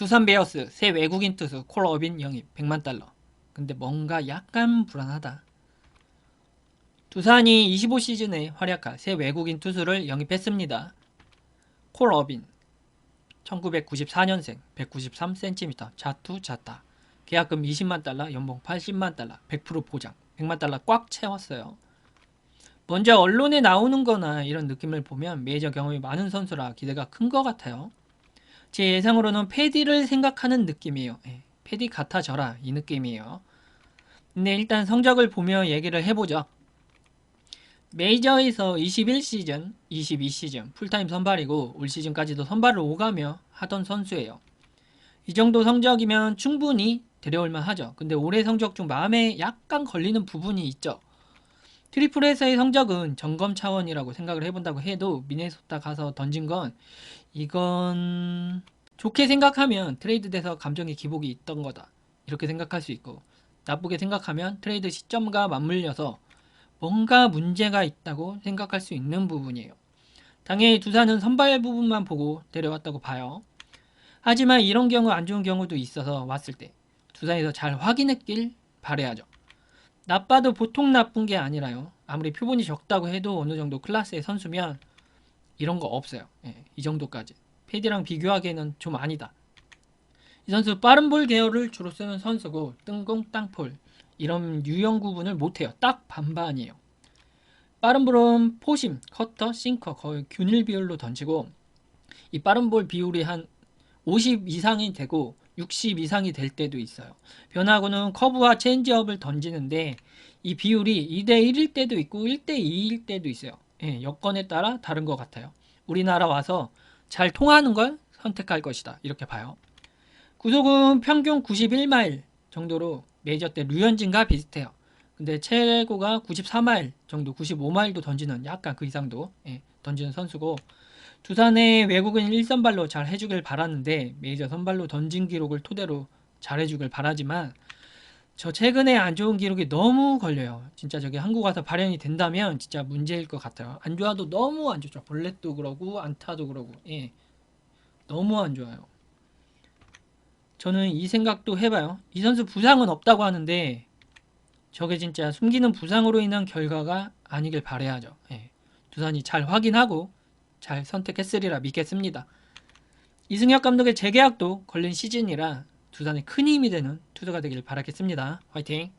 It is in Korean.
두산 베어스 새 외국인 투수 콜 어빈 영입 100만 달러. 근데 뭔가 약간 불안하다. 두산이 25시즌에 활약할 새 외국인 투수를 영입했습니다. 콜 어빈 1994년생 193cm 자투 자타 계약금 20만 달러 연봉 80만 달러 100% 보장 100만 달러 꽉 채웠어요. 먼저 언론에 나오는 거나 이런 느낌을 보면 메이저 경험이 많은 선수라 기대가 큰 것 같아요. 제 예상으로는 패디를 생각하는 느낌이에요. 예, 패디 같아져라 이 느낌이에요. 근데 일단 성적을 보며 얘기를 해보죠. 메이저에서 21시즌, 22시즌 풀타임 선발이고 올 시즌까지도 선발을 오가며 하던 선수예요. 이 정도 성적이면 충분히 데려올만 하죠. 근데 올해 성적 중 마음에 약간 걸리는 부분이 있죠. 트리플에서의 성적은 점검 차원이라고 생각을 해본다고 해도 미네소타 가서 던진 건 이건 좋게 생각하면 트레이드 돼서 감정의 기복이 있던 거다. 이렇게 생각할 수 있고 나쁘게 생각하면 트레이드 시점과 맞물려서 뭔가 문제가 있다고 생각할 수 있는 부분이에요. 당연히 두산은 선발 부분만 보고 데려왔다고 봐요. 하지만 이런 경우 안 좋은 경우도 있어서 왔을 때 두산에서 잘 확인했길 바래야죠. 나빠도 보통 나쁜 게 아니라요. 아무리 표본이 적다고 해도 어느 정도 클래스의 선수면 이런 거 없어요. 예, 이 정도까지. 패디랑 비교하기에는 좀 아니다. 이 선수 빠른 볼 계열을 주로 쓰는 선수고 뜬공 땅볼 이런 유형 구분을 못해요. 딱 반반이에요. 빠른 볼은 포심, 커터, 싱커 거의 균일 비율로 던지고 이 빠른 볼 비율이 한 50 이상이 되고 60 이상이 될 때도 있어요. 변화구는 커브와 체인지업을 던지는데 이 비율이 2대 1일 때도 있고 1대 2일 때도 있어요. 예, 여건에 따라 다른 것 같아요. 우리나라 와서 잘 통하는 걸 선택할 것이다. 이렇게 봐요. 구속은 평균 91마일 정도로 메이저 때 류현진과 비슷해요. 근데 최고가 94마일 정도, 95마일도 던지는 약간 그 이상도 예, 던지는 선수고 두산의 외국인 1선발로 잘 해주길 바랐는데 메이저 선발로 던진 기록을 토대로 잘 해주길 바라지만 저 최근에 안 좋은 기록이 너무 걸려요. 진짜 저게 한국 와서 발현이 된다면 진짜 문제일 것 같아요. 안 좋아도 너무 안 좋죠. 볼넷도 그러고 안타도 그러고 예. 너무 안 좋아요. 저는 이 생각도 해봐요. 이 선수 부상은 없다고 하는데 저게 진짜 숨기는 부상으로 인한 결과가 아니길 바래야죠. 예. 두산이 잘 확인하고 잘 선택했으리라 믿겠습니다. 이승엽 감독의 재계약도 걸린 시즌이라 두산에 큰 힘이 되는 투수가 되길 바라겠습니다. 화이팅!